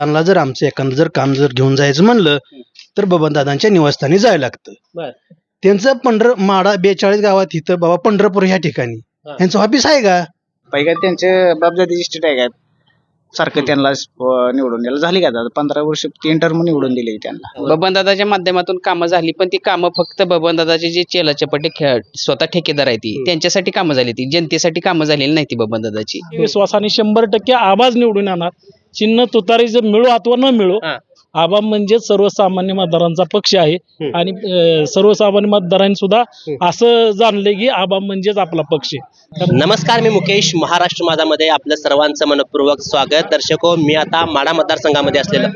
त्यांना जर आमचं एखादं जर काम जर घेऊन जायचं म्हणलं तर बबनदादांच्या निवासस्थानी जायला लागतं. बर. त्यांचं पंढर माडा बेचाळीस गावात इथं बाबा पंढरपूर ह्या ठिकाणी. हा. यांचं ऑफिस आहे का? पहिल्या त्यांचे बापजाती इस्टेट आहे काय सारखं त्यांना अं, निवडून द्यायला झाली का दादा? पंधरा वर्ष तीन टर्म निवडून दिले त्यांना. बबनदादाच्या माध्यमातून कामं झाली पण ती कामं फक्त बबनदादाचे जे चेलाचपटे खेळ स्वतः ठेकेदार आहे ती. त्यांच्यासाठी कामं झाली ती. जनतेसाठी कामं झालेली नाही ती बबनदादाची. विश्वासाने शंभर टक्के आवाज निवडून येणार. चिन्ह तुतारी जर मिळो अथवा न मिळो हा. आबा म्हणजे सर्वसामान्य मतदारांचा पक्ष आहे. हम्म. आणि अं, सर्वसामान्य मतदारांनी सुद्धा असं जाणले की आबा म्हणजेच आपला पक्ष आहे. नमस्कार मी मुकेश महाराष्ट्र माझामध्ये आपलं सर्वांचं मनपूर्वक स्वागत. दर्शको मी आता माडा मतदारसंघामध्ये असलेलं.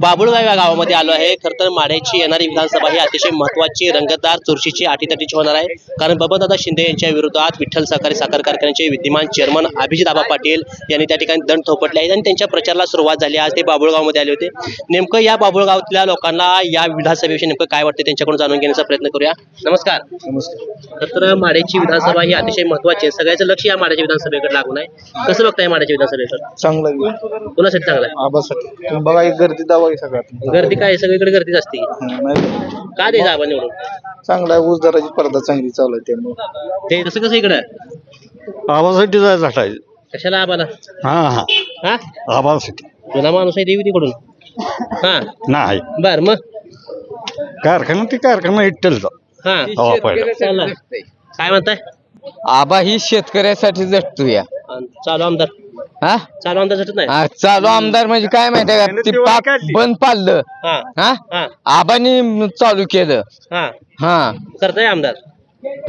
बाबुळगाव या गावामध्ये आलो आहे. खरं तर माड्याची येणारी विधानसभा ही अतिशय महत्वाची रंगतदार चुरशीची आटीतटीची होणार आहे. कारण बबनदादा शिंदे यांच्या विरोधात विठ्ठल सहकारी साखर कारखान्याचे विद्यमान चेअरमन अभिजित आबा पाटील यांनी त्या ठिकाणी दंड थोपटले आहेत आणि त्यांच्या प्रचाराला सुरुवात झाली. आज ते बाबुळगावमध्ये आले होते. नेमकं या बाबुळगावातल्या लोकांना या विधानसभेविषयी नेमकं काय वाटतं त्यांच्याकडून जाणून घेण्याचा प्रयत्न करूया. नमस्कार. नमस्कार. तर माड्याची विधानसभा ही अतिशय महत्वाची आहे. सगळ्याचं लक्ष या माड्याच्या विधानसभेकडे लागून आहे. कसं बघताय माड्याच्या विधानसभेकडे? चांगलं कोणासाठी चांगलं आहे? आबासाठी. बघा एक गर्दी दावा आहे सगळ्यात. गर्दी काय आहे? सगळीकडे गर्दीच असते. नाही. का द्यायचं आपण निवडून? चांगला आहे ऊस दराची स्पर्धा चांगली चालू आहे त्यामुळे. ते कसं कसं इकडं? आबासाठी जायचं हटायचं. कशाला आबाला? हा हा. हा? आबासाठी. जुना माणूस आहे देवी तिकडून. हा? नाही. बर मग? कारखाना ते कारखाना इट्टलचा. हा. हवा पहिला. चला. काय म्हणताय? आबा ही शेतकऱ्यासाठी झटतो या चालू आमदार. हा? चालू आमदार झटत नाही. हा, चालू आमदार म्हणजे काय माहिती आहे का? ते पाक बंद पाडलं. हा. हा? हा. आबानी चालू केलं. हा. हा. करताय आमदार.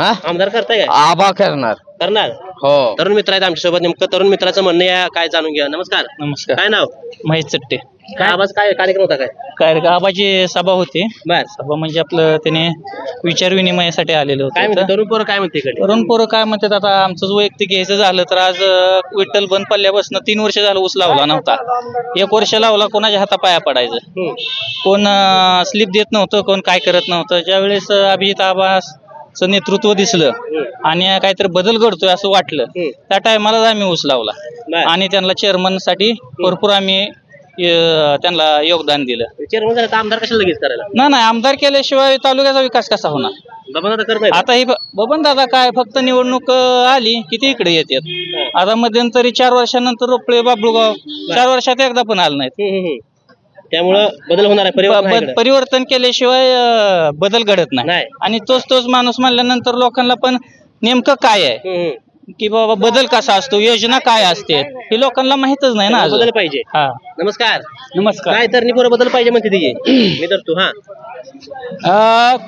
हा? आमदार करताय काय? आबा करणार. करणार हो. तरुण मित्र आहेत आमच्यासोबत. नेमकं तरुण मित्राचं म्हणणं या काय जाणून घ्या. नमस्कार. नमस्कार. काय नाव? माहीत चट्टे. काय आवाज काय कार्यक्रम होता काय? काय आबाची सभा होती. बर. सभा म्हणजे आपलं त्याने विचार विनिमयासाठी आलेलं काय होतं म्हणते तरुण पोरं काय म्हणते इकडे? तरुण पोरं काय म्हणतात आता आमचं वैयक्तिक घ्यायचं झालं तर आज अं, विठ्ठल बंद पडल्यापासून तीन वर्ष झालं ऊस लावला नव्हता. एक वर्ष लावला कोणाच्या हातापाया पडायचं. हम्म. कोण स्लिप देत नव्हतं कोण काय करत नव्हतं. ज्यावेळेस अं, अभिजित आबासचं नेतृत्व दिसलं आणि काहीतरी बदल घडतोय असं वाटलं. त्या टायमालाच आम्ही ऊस लावला. आणि त्यांना चेअरमनसाठी भरपूर आम्ही त्यांना योगदान दिलं. चेअरमन झालं तर आमदार कशाला लगेच करायला? नाही नाही आमदार केल्याशिवाय तालुक्याचा विकास कसा होणार? आता ही बबन दादा काय फक्त निवडणूक आली की ते इकडे येतात. आता मध्यंतरी चार वर्षानंतर रोपळे बाबळगाव चार वर्षात एकदा पण आलं नाहीत. त्यामुळं बदल होणार आहे परिवर्तन आहे ब- इकडं. परिवर्तन केल्याशिवाय अं, बदल घडत नाही. नाही. आणि तोच तोच माणूस म्हणल्यानंतर लोकांना पण नेमकं काय आहे? हम्म, हम्म. की बाबा बदल कसा असतो? योजना काय असते? हे लोकांना माहितच नाही ना अजून. बदल पाहिजे. हा. नमस्कार. नमस्कार. काय तर पोरं बदल पाहिजे म्हणते तिघे मी तर तू हा.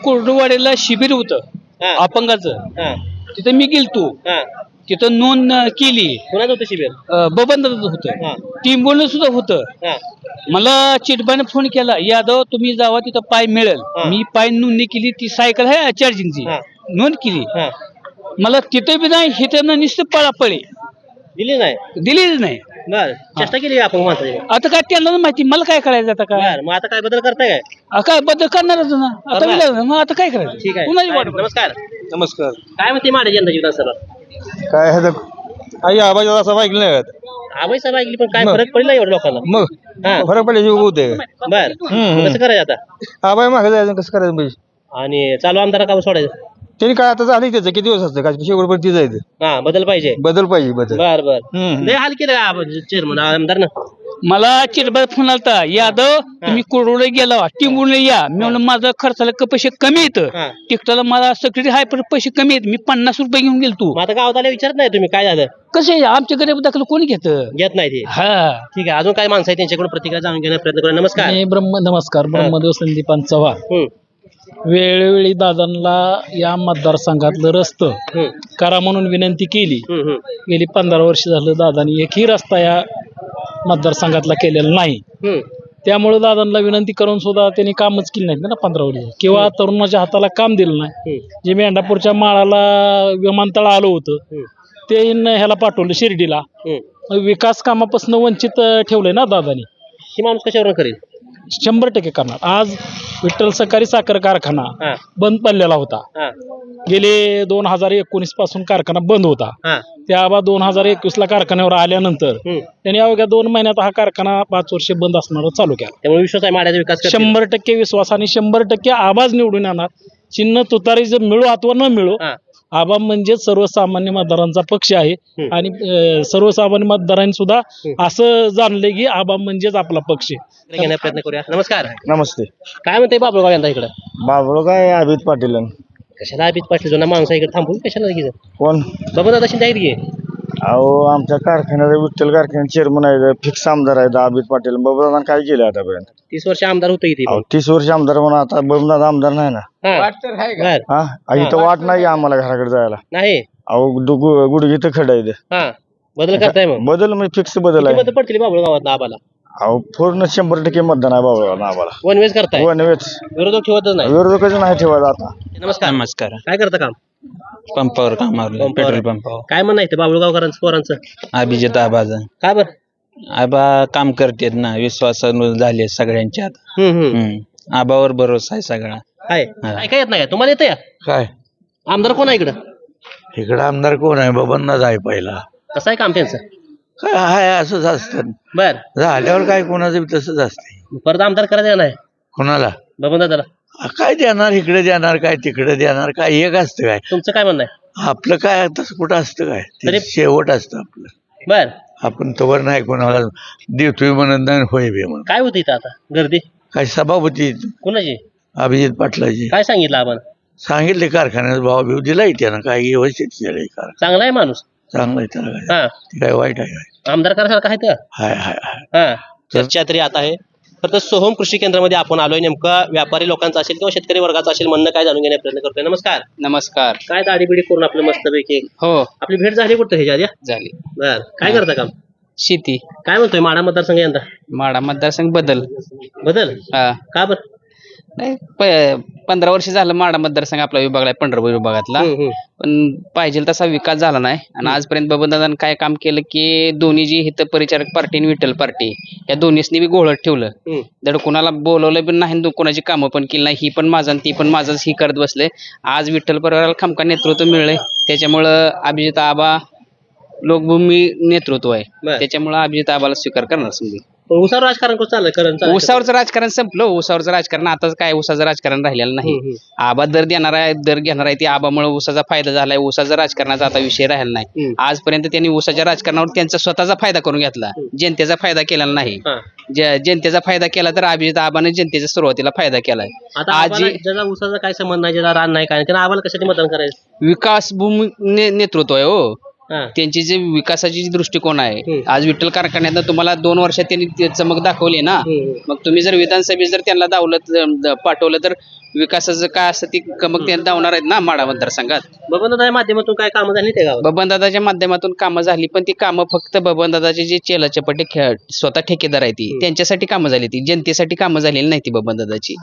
कुर्डुवाडीला शिबिर होतं. हा. अपंगाचं. हा. तिथं मी गेलतो. हा. तिथं नोंद केली. कुणाच होतं शिबिर? बबन हा. होतं. टीम सुद्धा होतं. हा. मला चिटबाने फोन केला यादव तुम्ही जावा तिथं पाय मिळेल. हा. मी पाय नोंदणी केली ती सायकल आहे चार्जिंगची. हा. नोंद केली. हा. मला तिथं बी नाही हिथं नुसतं पळापळी. दिली नाही? दिलीच नाही. बर. चेष्टा केली का आपण माणसाची? आता काय त्यांना नाही माहिती मला काय करायचं आता काय? बर. मग आता काय बदल करताय काय? आ, काय बदल करणारच ना. आता करणार. विचार, मग आता काय करायचं? ठीक आहे. कुणाची वाट काय- नमस्कार. नमस्कार. काय म्हणते माडे यंदाची विधानसभा? काय आहे आई आबाच्या असं ऐकलं नाही आबाई सभा ऐकली पण काय मग. फरक पडला एवढ्या लोकांना? मग. हा. फरक पडल्याची होते बर. हम्म. कसं करायचं आता? आबाई मागे जायचं कसं करायचं? आणि चालू आमदार का सोडायचं? त्यांनी काय आता झालं त्याचं किती दिवस असतं? काय शेवट ती जायचं. हा बदल पाहिजे. बदल पाहिजे बदल. बर बर. हम्म. लय हाल केलं चेअरमन आमदार ना. मला चिटबाई फोन आलता यादव तुम्ही कुरडे गेला टिंबून या. मी म्हणलं माझं खर्चाला क- पैसे कमी येतं हा. तिकटाला मला सेक्रेटरी हाय पण पैसे कमी येत मी पन्नास रुपये घेऊन गेलतो. मग आता गावात आले विचारत नाही तुम्ही काय झालं? कसे आमच्या गरीब दाखल कोणी घेत? घेत नाही ते. हा. ठीक आहे अजून काय माणसं आहे त्यांच्याकडून प्रतिक्रिया जाणून घेण्याचा प्रयत्न करूया. नमस्कार. मी ब्रह्म नमस्कार ब्रह्मदेव संदीपान चव्हाण. हम्म, वेळोवेळी दादांना या मतदारसंघातलं रस्तं करा म्हणून विनंती केली. गेली पंधरा वर्ष झालं दादानी एकही रस्ता या मतदारसंघातला केलेला नाही. त्यामुळे दादांना विनंती करून सुद्धा त्यांनी कामच केली नाहीत ना पंधरा वर्ष. किंवा तरुणाच्या हाताला काम दिलं नाही. जे मेंढापूरच्या माळाला विमानतळ आलं होतं ते ह्याला पाठवलं शिर्डीला. विकास कामापासून वंचित ठेवलंय ना दादानी. ही माणूस कशावरून करेल? शंभर टक्के करणार. आज विठ्ठल सहकारी साखर कारखाना हा. बंद पडलेला होता. हा. गेले दोन हजार एकोणीसपासून कारखाना बंद होता. हा. त्या आबा दोन हजार एकवीस ला कारखान्यावर आल्यानंतर हम्म. त्यांनी अवघ्या दोन महिन्यात हा कारखाना पाच वर्ष बंद असणार चालू केला. त्यामुळे विश्वास आहे माड्याचा विकास करतील. शंभर टक्के विश्वास आणि शंभर टक्के आवाज निवडून येणार. चिन्ह तुतारी जर मिळू अथवा न मिळू हा. आबा म्हणजे सर्वसामान्य मतदारांचा पक्ष आहे. आणि अं, सर्वसामान्य मतदारांनी सुद्धा असं जाणले की आबा म्हणजेच आपला पक्ष आहे. घेण्याचा प्रयत्न करूया. नमस्कार. नमस्ते. काय म्हणते बाबळगाव यंदा इकडं? बाबळ काय अभित पाटील. कशाला अभित पाटील? जुना माणसा इकडे. थांबून कशाला लगेच? कोण? बाबा दादा शिंदे आहेत की? अहो आमच्या कारखान्याचा विठ्ठल कारखान्यात चेअरमन आहे फिक्स आमदार आहेत अभित पाटील बाबा काय केलं आतापर्यंत? तीस वर्ष आमदार होतो इथे. अहो तीस वर्ष आमदार म्हणून आता बबनदादा आमदार नाही ना? हा. बर. हा? अहो, इथं वाट नाही आम्हाला घराकडे जायला. नाही. अहो दु- गु- गुडघे तर खड आहे हा. बदल करताय मग. बदल म्हणजे फिक्स बदल किती आहे. मतं पडतील बाबळगावात आबाला अहो पूर्ण शंभर टक्के मतदान आहे बाबा आम्हाला वन वेज करताय? वन वेच विरोधक ठेवतच नाही. विरोधकच नाही ठेवायचं आता. नमस्कार. नमस्कार. काय करता काम? पंपावर पंपावर. पेट्रोल पंपावर काय म्हणणं आहे ते बाबळगावकरांचं पोरांचं? अभिजित आबाज काय बरं? आबा काम करतेत ना विश्वास झाले हम्म हम्म. आबावर भरोसा आहे सगळा. काय? काय काय येत नाही का? तुम्हाला येतं या? काय? आमदार कोण आहे इकडं? इकडं आमदार कोण आहे? बाबांनाच आहे पहिला. कसं आहे काम त्यांचं? काय आहे असंच असतं. बर. झाल्यावर काय कोणाचं बी तसंच असते परत आमदार करायचं नाही कोणाला? बबन दादाला आ, काय देणार इकडे देणार काय तिकडे देणार काय एक असतं काय? तुमचं काय म्हणणं आहे? आपलं काय तसं कुठं असतं काय? ते तरी- शेवट असतं आपलं. बर. आपण तवर नाही कोणाला देतोय म्हणत नाही होय बे म्हणून. काय होतं इथं आता? गर्दी? काय सभापती? कुणाची? अभिजित पाटलाची. काय सांगितलं आपण? सांगितले कारखान्यात भाव बिव दिलाय त्यानं काय व्यवस्थित केलंय चांगला आहे माणूस. चांगलं आहे त्याला काय हा. ते काय वाईट आहे काय आमदार करायसारखं आहे तर? हाय हाय हाय. हा. चर्चा तरी आता आहे. तर सोहम कृषी केंद्रामध्ये आपण आलोय. नेमकं व्यापारी लोकांचं असेल किंवा शेतकरी वर्गाचं असेल म्हणणं काय जाणून घेण्याचा प्रयत्न करतोय. नमस्कार. नमस्कार. काय दाढी बिडी करून आपलं मस्तपैकी हो. आपली भेट झाली कुठं ह्याच्या आधी? झाली. बर. काय करता काम? शेती. काय म्हणतोय? माडा मतदारसंघ यंदा? माडा मतदारसंघ बदल. बदल? हा. का बर? नाही प- पंधरा वर्ष झालं माडा मतदारसंघ आपला विभागला आहे, पंढरपूर विभागातला. पण पाहिजे तसा विकास झाला नाही. आणि आजपर्यंत बबनदादानं काय काम केलं की दोन्ही जी हित परिचारक पार्टी आणि विठ्ठल पार्टी या दोन्हीसनी बी गोळत ठेवलं. धड कोणाला बोलवलं पण नाही आणि कोणाची कामं पण केली नाही ही पण माझं आणि ती पण माझंच ही करत बसले. आज विठ्ठल परिवाराला खमका नेतृत्व मिळलंय. त्याच्यामुळं अभिजित आबा लोकभूमी नेतृत्व आहे. त्याच्यामुळं अभिजित आबाला स्वीकार करणार उसावर राजकारण कसं चाललंय? करण चाललंय? उसावरचं राजकारण संपलं उसावरचं राजकारण. आताच काय उसाचं राजकारण राहिलेलं नाही. हम्म, आबा दर देणार आहे दर घेणार आहे ते आबामुळे उसाचा फायदा झालाय. उसाचा राजकारणाचा आता विषय राहिला नाही. हम्म. आजपर्यंत त्यांनी उसाच्या राजकारणावर त्यांचा स्वतःचा फायदा करून घेतला. जनतेचा फायदा केलेला नाही. हा. जनतेचा फायदा केला तर अभिजित आबाने जनतेचा सुरुवातीला फायदा केलाय. आता आज उसाचा काय संबंध नाही ज्याला रान नाही काय नाही, त्यांना आम्हाला कशासाठी मतदान करायचं? विकास भूमी ने- नेतृत्व आहे हो हा. त्यांची जे विकासाची जी दृष्टिकोन आहे. आज विठ्ठल कारखान्यात तुम्हाला दोन वर्षात त्यांनी चमक दाखवली ना. मग तुम्ही जर विधानसभेत जर त्यांना दावलं द- पाठवलं तर विकासाचं काय असतं ती कमक त्यांना दावणार आहेत ना माडा मतदारसंघात? बबन या माध्यमातून काय कामं झाली ते बबनदादाच्या माध्यमातून कामं झाली पण ती कामं फक्त बबनदादाचे जे चेलाचपटे खेळ स्वतः ठेकेदार आहे ती त्यांच्यासाठी कामं झाली ती जनतेसाठी कामं झालेली नाही ती बबनदादाची.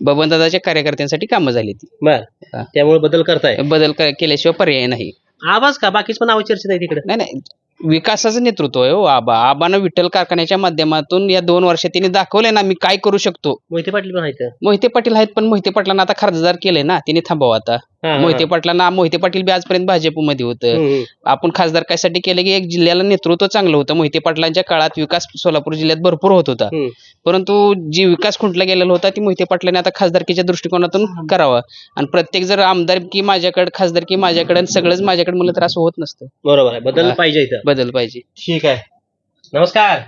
बबनदादाच्या कार्यकर्त्यांसाठी कामं झाली ती. बर. त्यामुळे बदल करताय. बदल केल्याशिवाय पर्याय नाही. आवाज का? बाकीच पण नाव चर्चेत आहे तिकडे नाही नाही. विकासाचं नेतृत्व आहे हो आबा. आबानं विठ्ठल कारखान्याच्या माध्यमातून या दोन वर्षात त्यांनी दाखवले ना मी काय करू शकतो. मोहिते पाटील पण आहेत. मोहिते पाटील आहेत पण मोहिते पाटलांना आता खासदार केले ना त्यांनी थांबावं आता. हा, मोहिते पाटलांना मोहिते पाटील बी आजपर्यंत भाजपमध्ये होतं. हम्म. आपण खासदार कायसाठी केलं की एक जिल्ह्याला नेतृत्व चांगलं होतं. मोहिते पाटलांच्या काळात विकास सोलापूर जिल्ह्यात भरपूर होत होता. हम्म. परंतु जी विकास खुंटला गेलेला होता ती मोहिते पाटलांनी आता खासदारकीच्या दृष्टिकोनातून करावा. आणि प्रत्येक जर आमदारकी माझ्याकडे खासदारकी माझ्याकडे आणि सगळंच माझ्याकडे म्हणलं तर असं होत नसतं. बरोबर आहे. बदल हा. पाहिजे इथं. बदल पाहिजे. ठीक आहे. नमस्कार.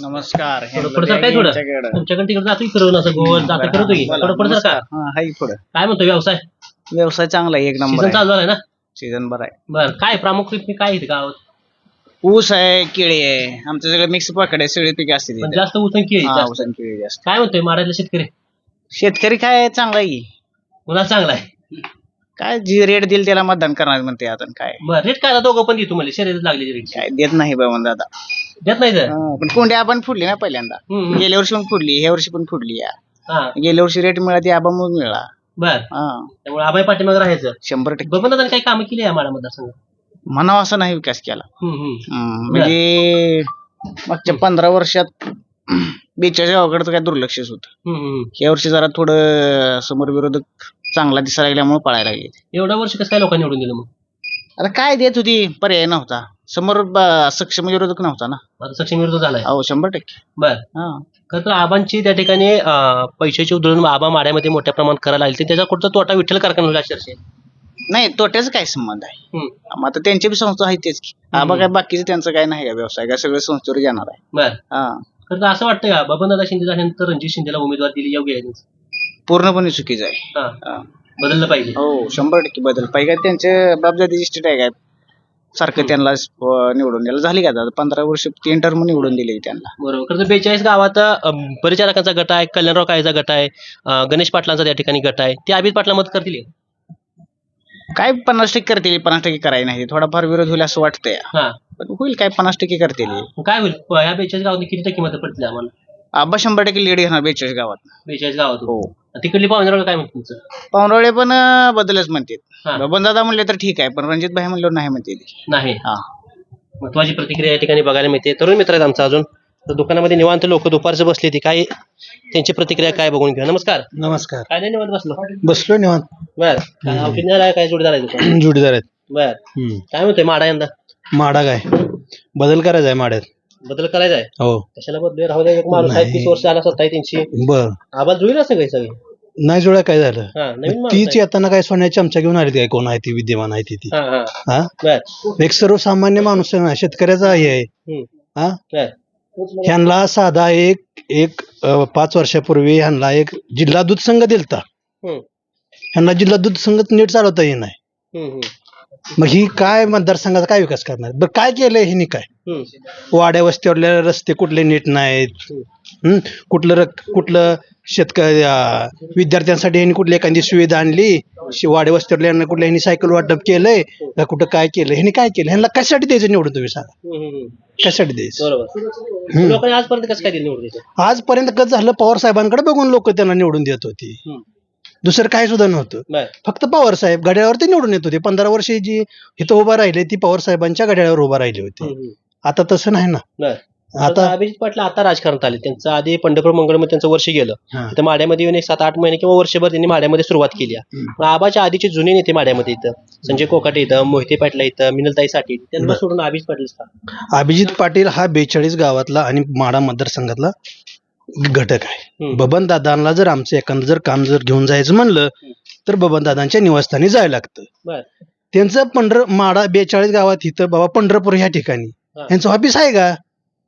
नमस्कार. थोडं पुढं सर काय थोडं. तुमच्याकडे. तिकडे जातो की फिरवून असं गोवर जातो करतो की. थोडं पुढं सर का हा हाय पुढं. काय म्हणतो व्यवसाय? व्यवसाय चांगला आहे एक नंबर सीझन आहे. चालू झालाय ना? सीझन बरं आहे. बर काय प्रामुख्याने काय इथे गावात? ऊस आहे केळी आहे. आमचं सगळं मिक्स पकड आहे सगळे पिके असते पण जास्त उचल केळी हा जास्त. ऊस आणि केळी जास्त. काय म्हणतोय मारायला शेतकरी? शेतकरी काय चांगला आहे. की. चांगला आहे. काय जी रेट देईल त्याला मतदान करणार म्हणते आता काय. बर रेट काय दोघं पण देतो मला शरीरात लागलेली रेट काय देत नाही बाबा दादा देत नाही हा, पण कोंडी आपण फुडली ना पहिल्यांदा. हम्म. गेल्या वर्षी पण फुडली ह्या वर्षी पण फुडली या. हा. गेल्या वर्षी रेट मिळाला ती आबामूळ मिळाला. बर. हा. त्यामुळे आबाई पाठीमागे राहायचं. शंभर टक्के. बघून दादा काही कामं केली आहे माडा मतदारसंघ म्हणावा असं नाही विकास केला. हम्म, हम्म. हम्म, म्हणजे मागच्या पंधरा वर्षात बेचाळीस गावाकडे तर काय दुर्लक्षच होतं. हम्म, हम्म. या वर्षी जरा थोडं समोर विरोधक चांगला दिसायला लागल्यामुळे पळायला लागले एवढ्या वर्ष कसं काय लोकांनी निवडून दिलं मग? आता काय देत होती? पर्याय नव्हता. समोर सक्षम विरोधक नव्हता ना? आता सक्षम विरोध झालाय. अहो शंभर टक्के. बर. हा. खरं तर आबांची त्या ठिकाणी अं, पैशाची उधळून आबा माड्यामध्ये मोठ्या प्रमाणात करायला आली त्याचा कुठचा तोटा विठ्ठल कारखान्याला आहे. नाही तोट्याचा काय संबंध आहे? हम्म. मग आता त्यांची बी संस्था आहे तेच की. आबा काय बाकीचं त्यांचं काय नाही का व्यवसाय काय सगळं संस्थेवर जाणार आहे. बर. हा. खरं तर असं वाटतं का? बबनदादा शिंदे झाल्यानंतर रणजित शिंदेला उमेदवार दिली योग्य आहे? पूर्णपणे चुकीचं आहे. हा. हा. बदललं पाहिजे. हो शंभर टक्के बदल. पाहिजे त्यांचे बापजातीची स्टेट आहे काय? सारखं त्यांना अं, निवडून द्यायला झाली का आता? पंधरा वर्ष तीन टर्म निवडून दिले त्यांना. बरोबर. खरं तर बेचाळीस गावात अं, परिचारकांचा गट आहे कल्याणराव काळेचा गट आहे अं, गणेश पाटलांचा त्या ठिकाणी गट आहे. ते अभित पाटला मत करतील? का? काय पन्नास टक्के करतील? पन्नास टक्के करायला नाही. थोडाफार विरोध होईल असं वाटतंय. हा. पण होईल काय पन्नास टक्के करतील? मग काय होईल? प- ह्या बेचाळीस गावात किती टक्के मतं पडतील आम्हाला? आबा शंभर टक्के लीड घेणार बेचाळीस गावात. बेचाळीस गावात हो. तिकडली पाहुणे काय म्हणते तुमचं? पावनवळे पण अं, बदलच हा. म्हणतात बबनदादा म्हणले तर ठीक आहे पण रणजित भाई म्हणलं नाही म्हणते नाही. हा. महत्वाची प्रतिक्रिया या ठिकाणी बघायला मिळते. तरुण मित्र आहेत आमचा अजून. तर दुकानामध्ये निवांत लोक दुपारचं बसली ती काय त्यांची प्रतिक्रिया काय बघून घेऊ. नमस्कार. नमस्कार. काय नाही निवांत बसलो. बसलो निवांत. बर. काय आहे काय जोडीदार आहे दुकान जोडीदार आहेत. बर. हम्म. काय म्हणतोय माडा यंदा? माडा काय? बदल करायचा आहे माड्यात. बदल करायचा आहे. हो. कशाला बदल राहू द्या एक माणूस आहे नाही. तीस वर्ष आला सत्ता त्यांची बर. आवाज जुळेल असं काही सगळे? नाही जोड्या काय झालं? हा नवीन माणूस तीच आहे. येताना काय सोन्याची चमचा घेऊन आली काय? कोण आहे ती विद्यमान आहे ती ती? हा हा. हा? बर. एक सर्वसामान्य माणूस आहे ना शेतकऱ्याचा हे आहे. हम्म. हा? बर. ह्यांना साधा एक एक अं, पाच वर्षापूर्वी ह्यांना एक जिल्हा दूध संघ दिलता. हम्म. ह्यांना जिल्हा दूध संघ नीट चालवता हम्म, हम्म, मग ही काय मतदारसंघाचा काय विकास करणार? बरं काय केलंय हिने काय. वाड्या वस्त्यावरले रस्ते कुठले नीट नाहीत. हम्म? कुठलं रक- कुठलं शेतकरी अं, विद्यार्थ्यांसाठी यांनी कुठली एखादी सुविधा आणली? शि- वाड्या वस्त्यावरल्या कुठल्या ह्यांनी सायकल वाटप केलंय? का कुठं काय केलं ह्यांनी काय केलं ह्यांना कशासाठी द्यायचं निवडून तुम्ही सांगा. कशासाठी द्यायचं? लोकांनी आजपर्यंत कसं काय दिलं निवडून आजपर्यंत कसं झालं? पवार साहेबांकडे बघून लोक त्यांना निवडून देत होती. दुसरं काय सुद्धा नव्हतं. फक्त पवार साहेब घड्याळावरती निवडून येत होते. पंधरा वर्ष जी इथं उभा राहिले ती पवार साहेबांच्या घड्याळावर उभा राहिली होती. आता तसं नाही ना. आता अभिजित पाटील आता राजकारणात आले. त्यांचं आधी पंढरपूर मंगळमध्ये त्यांचं वर्ष गेलं. इथं माड्यामध्ये येऊन एक सात आठ महिने किंवा वर्षभर त्यांनी माड्यामध्ये सुरुवात केली. आबाच्या आधीचे जुने नेते माड्यामध्ये इथं. संजय कोकाटे इथं मोहिते पाटील इथं मिनलताई साठी. त्यांना. सोडून अभिजित पाटील. अभिजित पाटील हा बेचाळीस गावातला आणि माडा मतदारसंघातला घटक आहे. बबन दादांना जर आमचं एखादं जर काम जर घेऊन जायचं म्हणलं तर बबन दादांच्या निवासस्थानी जायला लागतं. त्यांचं पंढर माडा बेचाळीस गावात इथं बाबा पंढरपूर ह्या ठिकाणी. हा. यांचं ऑफिस आहे का?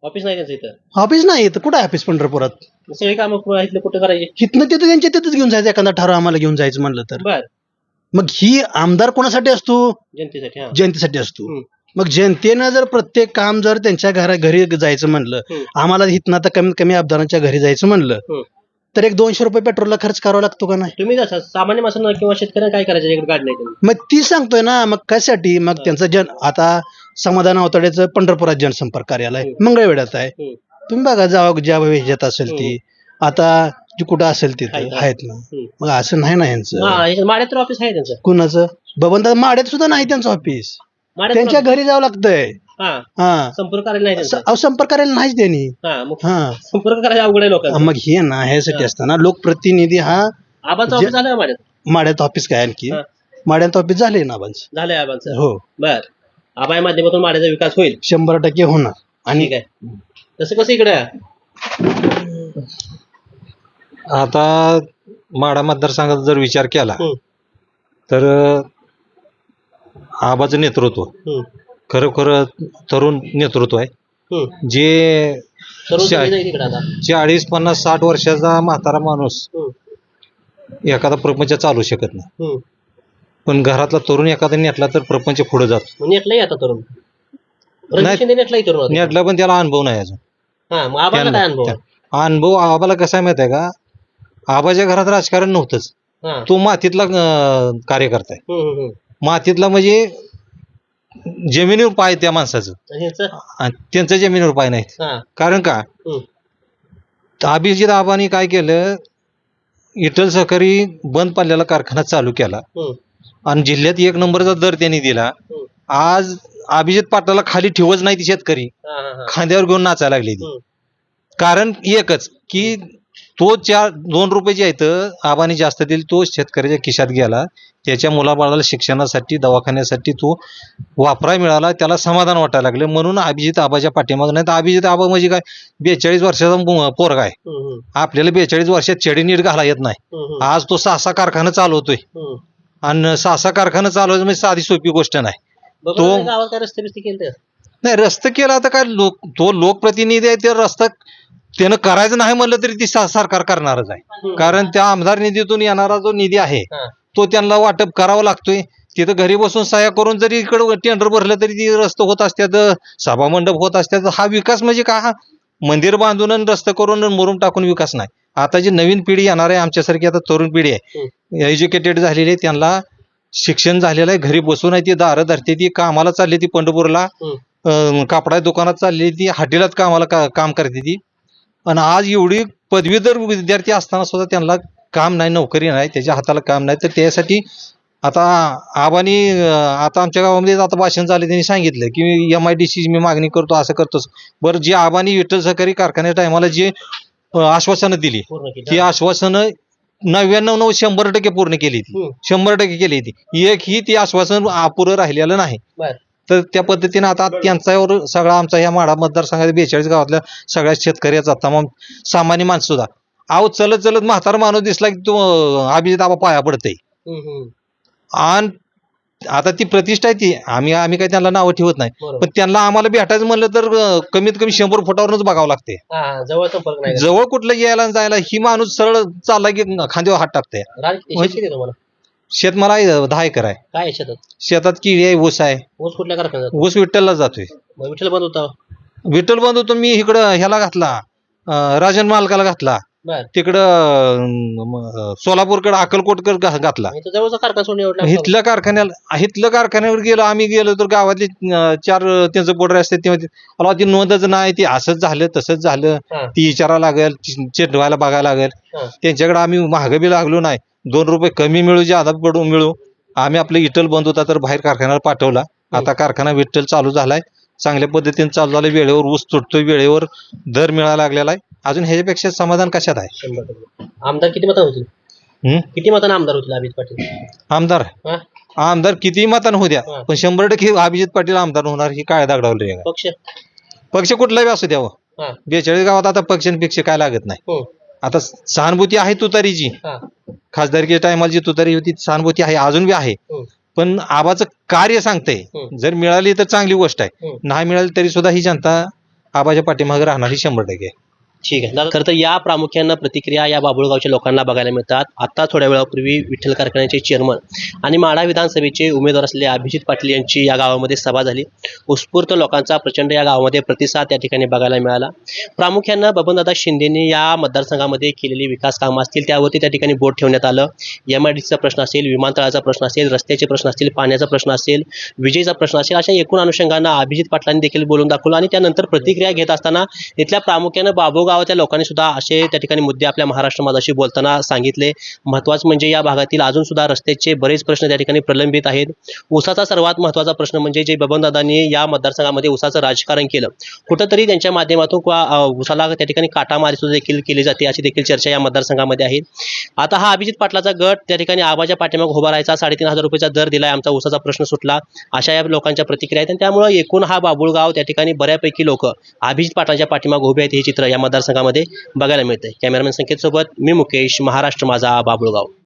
ऑफिस नाही त्यांचं इथं ऑफिस नाही इथं कुठं ऑफिस पंढरपुरात? सगळी कामं कुठं करायचे? इथनं तिथं त्यांच्या तिथंच घेऊन जायचं एखादा ठराव आम्हाला घेऊन जायचं म्हणलं तर. मग ही आमदार कोणासाठी असतो? जनतेसाठी जनतेसाठी असतो. मग जनतेनं जर प्रत्येक काम जर त्यांच्या घरा घरी जायचं म्हणलं. आम्हाला इथनं आता कमीत कमी आमदारांच्या घरी जायचं म्हणलं. तर एक दोनशे रुपये पेट्रोलला खर्च करावा लागतो का नाही? तुम्ही जसं सामान्य माणसांना किंवा शेतकऱ्यांना काय करायचं याकडे गाडी नाही त्यांनी मग ती सांगतोय ना मग कशासाठी? मग त्यांचं जन आता समाधान अवताड्याचं पंढरपुरात जनसंपर्क कार्यालय मंगळवेढ्यात आहे. तुम्ही बघा जावा ज्या ह्याच्यात असेल ती आता जी कुठं असेल तिथं आहे. आहेत ना. मग असं नाही ना यांचं. माड्यात तर ऑफिस आहे त्यांचं. कुणाचं? बबनदादा माड्यात सुद्धा नाही त्यांचं ऑफिस माड्यात त्यांच्या घरी जावं लागतंय. हा. हा. संपर्क करायला नाही स- त्यांचा अहो संपर्क करायला नाहीच त्यांनी हा मग हा. संपर्क करायला अवघड आहे लोकांना मग हे ना ह्यासाठी असताना लोकप्रतिनिधी हा आबाचं ऑफिस झालं माड्यात माड्यात ऑफिस काय आणखी? हा. माड्यात ऑफिस झाले ना बांच झालंय आबांचं. हो. बर. आबाया माध्यमातून माड्याचा विकास होईल. शंभर टक्के होणार. आणि ठीक आहे. तसं कसं इकडे? आता माडा मतदारसंघाचा जर विचार केला. तर आबाचं नेतृत्व हम्म. खरोखर तरुण नेतृत्व आहे हम्म. जे शा- तिकडे आता चाळीस पन्नास साठ वर्षाचा म्हातारा माणूस हम्म. एखादा प्रपंच चालू शकत नाही हम्म. पण घरातला तरुण एखादा नेटला तर प्रपंच पुढे जातो मग नेटलाही आता तरुण रणजित नाही. शिंदे नेटलाही तरुण होता. नेटला पण त्याला अनुभव नाही अजून हा मग आबाला काय अनुभव आहे? त्या- अनुभव आबाला कसा आहे माहिती आहे का आबाच्या घरात राजकारण नव्हतंच हा तो मातीतला अं, कार्यकर्ता आहे हम्म, हम्म, हम्म. मातीतला म्हणजे जमिनीवर पाय त्या माणसाचं आणि ह्यांचं? आणि त्यांचं जमिनीवर पाय नाहीत हा कारण का हम्म. अभिजित आबानी काय केलं इटल सहकारी बंद पडलेला कारखाना चालू केला हम्म. आणि जिल्ह्यात एक नंबरचा दर त्यांनी दिला हम्म. आज अभिजित पाटलाला खाली ठेवच नाही ती शेतकरी हा, हा, हा. खांद्यावर घेऊन नाचायला लागली ती हम्म. कारण एकच की तो चार दोन रुपये जे आहेत आबाने जास्त दिले तो शेतकऱ्याच्या खिशात गेला. त्याच्या मुलाबाळाला शिक्षणासाठी दवाखान्यासाठी तो वापराय मिळाला. त्याला समाधान वाटायला लागलं. म्हणून अभिजित आबाच्या पाठीमाग नाही. तर अभिजित आबा म्हणजे काय? बेचाळीस वर्षाचा पोरगा आहे. आपल्याला बेचाळीस वर्षात चेडी नीट घाला येत नाही. आज तो सहा कारखाना चालवतोय. आणि सहा कारखाना चालवायचं म्हणजे साधी सोपी गोष्ट नाही. काय रस्ते नाही रस्ता केला तर काय लोक तो लोकप्रतिनिधी आहे ते रस्ता त्यानं करायचं नाही म्हणलं तरी ती सा- सरकार करणारच आहे. कारण त्या आमदार निधीतून येणारा जो निधी आहे. तो त्यांना वाटप करावा लागतोय. तिथं घरी बसून सहाय्या करून जरी इकडं टेंडर भरलं तरी ती रस्ते होत असतात सभा मंडप होत असतात हा विकास म्हणजे का? हा मंदिर बांधून आणि रस्ते करून आणि मुरुम टाकून विकास नाही. आता जी नवीन पिढी येणार आहे आमच्यासारखी आता तरुण पिढी आहे. एज्युकेटेड झालेली आहे त्यांना शिक्षण झालेलं आहे घरी बसून आहे ती दारं धरते ती कामाला चालली ती पंढरपूरला. अं, कापडा दुकानात चालली ती हॉटेलात कामाला का काम करते ती. आणि आज एवढी पदवीधर विद्यार्थी असताना सुद्धा त्यांना काम नाही नोकरी नाही त्याच्या हाताला काम नाही तर त्यासाठी आता आबानी आता आमच्या गावामध्ये आता भाषण झाले त्यांनी सांगितलं की एम आय डी सी मी मागणी करतो असं करतोच बरं जे आबानी विठ्ठल सहकारी कारखान्या टायमाला जे आश्वासनं दिली ती आश्वासनं नव्याण्णव नऊ शंभर टक्के पूर्ण केली ती. हम्म. शंभर टक्के केली ती. एक ही ती आश्वासन अपुरं राहिलेलं नाही. तर त्या पद्धतीने आता त्यांच्यावर सगळा आमचा ह्या माडा मतदारसंघात बेचाळीस गावातल्या सगळ्या शेतकऱ्याचा तमाम सामान्य माणसं सुद्धा. अहो चलत चलत म्हातारा माणूस दिसला की तो अभिजित आबा पाया हम्म. आणि आता ती प्रतिष्ठा आहे ती आम्ही आम्ही काही त्यांना नावं ठेवत नाही. पण त्यांना आम्हाला भेटायचं म्हणलं तर कमीत कमी शंभर फुटावरूनच बघावं लागते जवळ संपर्क नाही. जवळ कुठलं यायला जायला ही माणूस सरळ चालला की खांद्यावर हात टाकते राज किती शेत किती आहे दहा एकर आहे. काय आहे शेतात? शेतात किडी आहे ऊस आहे. ऊस कुठल्या कारखान्यात? ऊस विठ्ठलला जातोय. मग विठ्ठल बंद होता. विठ्ठल बंधू तर मी इकडं ह्याला घातला अं, राजन मालकाला घातला. बर. तिकडं सोलापूरकडं अक्कलकोटकर घा- घातला. इथं जवळचा कारखाना सोडून एवढा इथल्या कारखान्याला इथल्या कारखान्यावर गेलो आम्ही गेलो तर गावातले अं, चार अं, त्यांचं पोटर असते तेव्हा ते, नोंदच नाही ती असंच झालं तसंच झालं. हा. ती विचारा लागेल चिटवायला बघायला लागेल. हा. त्यांच्याकडे आम्ही महाग बी लागलो नाही. दोन रुपये कमी मिळू जादा पडू मिळू. आम्ही आपलं विठ्ठल बंद होता तर बाहेर कारखान्याला पाठवला. आता कारखाना विठ्ठल चालू झालाय. चांगल्या पद्धतीने चालू झालाय. वेळेवर ऊस तुटतोय वेळेवर दर मिळायला लागलेला आहे. अजून ह्याच्यापेक्षा समाधान कशात आहे शंभर टक्के. आमदार किती मतांना होतील? किती मतांना आमदार होतील अभित पाटील आमदार हा? आमदार किती मतान होऊ द्या हा. पण शंभर टक्के अभिजित पाटील आमदार होणार ही काय दागडावली आहे पक्ष पक्ष कुठलाही असू द्यावं हा बेचाळीस गावात आता पक्षांपेक्षा काय लागत नाही हम्म. आता सहानुभूती आहे तुतारीची हा खासदारकीच्या टायमाला जी तुतारी होती ती सहानुभूती आहे अजून बी आहे हम्म. पण आबाचं कार्य सांगतंय. जर मिळाली तर चांगली गोष्ट आहे. नाही मिळाली तरी सुद्धा ही जनता आबाच्या पाठीमागे राहणारी शंभर टक्के आहे. ठीक आहे. दादा खरं तर या प्रामुख्यानं प्रतिक्रिया या बाबुळगावच्या लोकांना बघायला मिळतात. आता थोड्या वेळापूर्वी विठ्ठल कारखान्याचे चेअरमन आणि माढा विधानसभेचे उमेदवार असलेले अभिजित पाटील यांची या गावामध्ये सभा झाली. उत्स्फूर्त लोकांचा प्रचंड या गावामध्ये प्रतिसाद त्या ठिकाणी बघायला मिळाला. प्रामुख्यानं बबनदादा शिंदेने या मतदारसंघामध्ये केलेली विकास कामं असतील त्यावरती त्या ठिकाणी बोट ठेवण्यात आलं. एम आय डीचा प्रश्न असेल विमानतळाचा प्रश्न असेल रस्त्याचे प्रश्न असतील पाण्याचा प्रश्न असेल विजेचा प्रश्न असेल अशा एकूण अनुषंगानं अभिजित पाटलांनी देखील बोलून दाखवलं आणि त्यानंतर प्रतिक्रिया घेत असताना इथल्या प्रामुख्यानं बाबोगाव गावातल्या लोकांनी सुद्धा असे त्या ठिकाणी मुद्दे आपल्या महाराष्ट्र माझाशी बोलताना सांगितले. महत्त्वाचं म्हणजे या भागातील अजून सुद्धा रस्त्याचे बरेच प्रश्न त्या ठिकाणी प्रलंबित आहेत. उसाचा सर्वात महत्त्वाचा प्रश्न म्हणजे जे बबनदादांनी या मतदारसंघामध्ये उसाचं राजकारण केलं. कुठंतरी त्यांच्या माध्यमातून किंवा त्या ठिकाणी काटामारी सुद्धा देखील केली जाते अशी देखील चर्चा या मतदारसंघामध्ये आहे. आता हा अभिजित पाटलाचा गट त्या ठिकाणी आबाच्या पाठीमाग उभा राहायचा साडेतीन हजार रुपयाचा दर दिलाय आमचा उसाचा प्रश्न सुटला. अशा या लोकांच्या प्रतिक्रिया आहेत आणि त्यामुळे एकूण हा बाबुळगाव त्या ठिकाणी बऱ्यापैकी लोक अभिजित पाटलांच्या पाठीमाग उभे आहेत हे चित्र या मतदार मतदारसंघामध्ये बघायला मिळतंय. कॅमेरामॅन संकेतसोबत मी मुकेश महाराष्ट्र माझा बाबुळगाव.